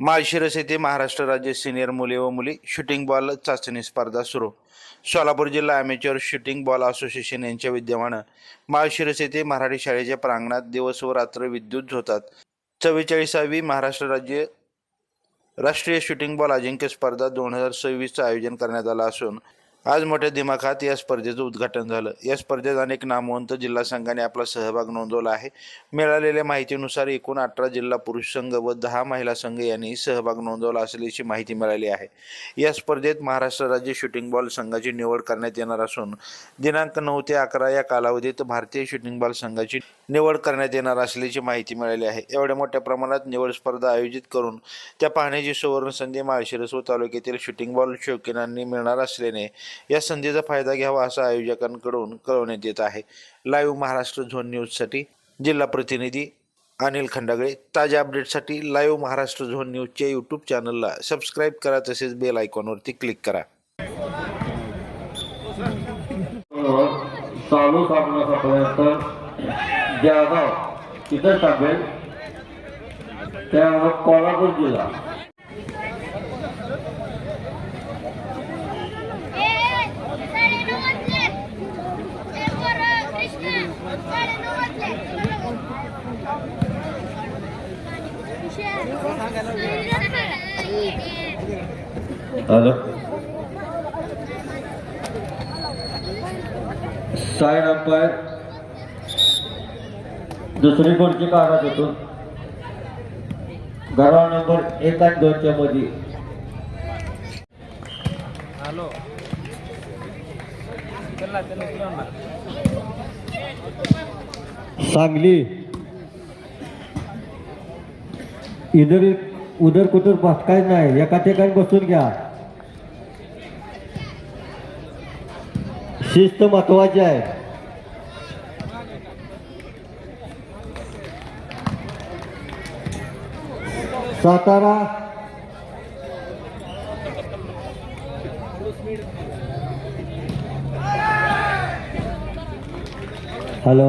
माळशिरस येथे महाराष्ट्र राज्य सिनियर मुले व मुली शूटिंग बॉल चाचणी स्पर्धा सुरू. सोलापूर जिल्हा अमेच्युअर शूटिंग बॉल असोसिएशन यांच्या विद्यमानं माळशिरस येथे मराठी शाळेच्या प्रांगणात दिवस व रात्र विद्युत झोतात. चव्वेचाळीसावी महाराष्ट्र राज्य राष्ट्रीय शूटिंग बॉल अजिंक्य स्पर्धा दोन हजार सव्वीसचं आयोजन करण्यात आलं असून आज मोठ्या दिमाखात या स्पर्धेचं उद्घाटन झालं. या स्पर्धेत अनेक नामवंत जिल्हा संघाने आपला सहभाग नोंदवला आहे. मिळालेल्या माहितीनुसार एकूण अठरा जिल्हा पुरुष संघ व दहा महिला संघ यांनी सहभाग नोंदवला असल्याची माहिती मिळाली आहे. या स्पर्धेत महाराष्ट्र राज्य शूटिंग बॉल संघाची निवड करण्यात येणार असून दिनांक नऊ ते अकरा या कालावधीत भारतीय शूटिंग बॉल संघाची निवड करण्यात येणार असल्याची माहिती मिळाली आहे. एवढ्या मोठ्या प्रमाणात निवड स्पर्धा आयोजित करून त्या पाहण्याची सुवर्ण संधी माळशिरस व तालुक्यातील शूटिंग बॉल शौकीनांनी मिळणार असल्याने या संधीचा फायदा घ्यावा असं आयोजकांकडून कळवण्यात येत आहे. लाईव्ह महाराष्ट्र झोन न्यूजसाठी जिल्हा प्रतिनिधी अनिल खंडागळे. ताज्या अपडेटसाठी लाईव्ह महाराष्ट्र झोन न्यूजच्या यूट्यूब चॅनलला सबस्क्राईब करा तसेच बेल आयकॉनवरती क्लिक करा. चालू सामन्यापर्यंत जळगाव तिथं थांबेल त्यानंतर कोल्हापूर जिल्हा. हॅलो. साईड अंपायर दुसरी खुर्ची काढा तिथून? घरा नंबर एक आणि दोनच्या मध्ये सांगली. इधर उधर कुठं भटकाय नाही एका ठिकाणी बसून घ्या. शिस्त महत्वाची आहे. सातारा हॅलो